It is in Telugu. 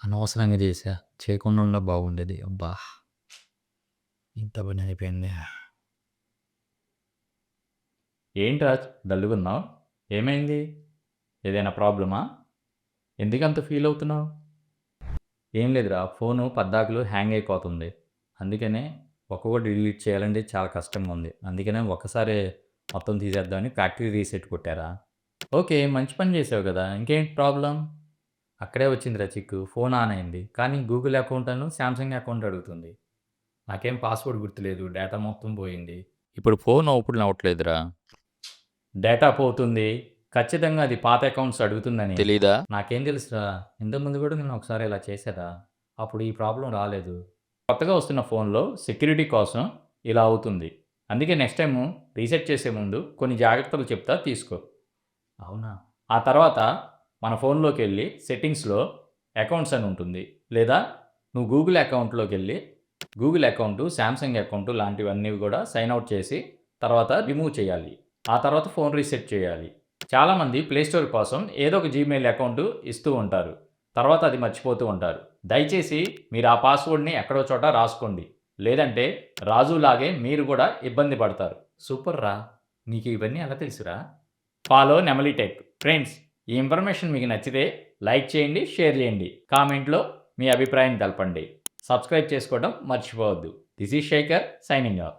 అనవసరంగా చేశా. చేయకుండా ఉన్న బాగుండేది. అబ్బా! ఇంత పని అయిపోయింది. ఏంటి రాజ్ డల్లుగున్నావు? ఏమైంది? ఏదైనా ప్రాబ్లమా? ఎందుకంత ఫీల్ అవుతున్నావు? ఏం లేదురా ఫోను పద్దాకులు హ్యాంగ్ అయిపోతుంది. అందుకనే ఒక్కొక్కటి డిలీట్ చేయాలంటే చాలా కష్టంగా ఉంది. అందుకనే ఒక్కసారే మొత్తం తీసేద్దామని ఫ్యాక్టరీ రీసెట్ కొట్టారా? ఓకే. మంచి పని చేసావు కదా! ఇంకేంటి ప్రాబ్లమ్? అక్కడే వచ్చిందిరా చిక్కు. ఫోన్ ఆన్ అయింది. కానీ గూగుల్ అకౌంట్ అను సామ్సంగ్ అకౌంట్ అడుగుతుంది. నాకేం పాస్వర్డ్ గుర్తులేదు. డేటా మొత్తం పోయింది. ఇప్పుడు ఫోన్ ఓపెన్ అవ్వట్లేదురా. డేటా పోతుంది. ఖచ్చితంగా అది పాత అకౌంట్స్ అడుగుతుందని. తెలీదా? నాకేం తెలుసురా? ఇంతకుముందు కూడా నేను ఒకసారి ఇలా చేశారా? అప్పుడు ఈ ప్రాబ్లమ్ రాలేదు. కొత్తగా వస్తున్న ఫోన్‌లో సెక్యూరిటీ కోసం ఇలా అవుతుంది. అందుకే నెక్స్ట్ టైము రీసెట్ చేసే ముందు కొన్ని జాగ్రత్తలు చెప్తా తీసుకో. అవునా? ఆ తర్వాత మన ఫోన్లోకి వెళ్ళి సెట్టింగ్స్‌లో అకౌంట్స్ అని ఉంటుంది. లేదా నువ్వు గూగుల్ అకౌంట్‌లోకెళ్ళి గూగుల్ అకౌంటు, శాంసంగ్ అకౌంటు లాంటివన్నీ కూడా సైన్ అవుట్ చేసి తర్వాత రిమూవ్ చేయాలి. ఆ తర్వాత ఫోన్ రీసెట్ చేయాలి. చాలామంది ప్లే స్టోర్ కోసం ఏదో ఒక జీమెయిల్ అకౌంట్ ఇస్తూ ఉంటారు. తర్వాత అది మర్చిపోతూ ఉంటారు. దయచేసి మీరు ఆ పాస్వర్డ్‌ని ఎక్కడో చోట రాసుకోండి. లేదంటే రాజులాగే మీరు కూడా ఇబ్బంది పడతారు. సూపర్ రా! నీకు ఇవన్నీ ఎలా తెలుసురా? ఫాలో నెమలి టెక్. ఫ్రెండ్స్ ఈ ఇన్ఫర్మేషన్ మీకు నచ్చితే లైక్ చేయండి, షేర్ చేయండి. కామెంట్‌లో మీ అభిప్రాయం తెలపండి. సబ్స్క్రైబ్ చేసుకోవడం మర్చిపోవద్దు. This is Shekhar signing off.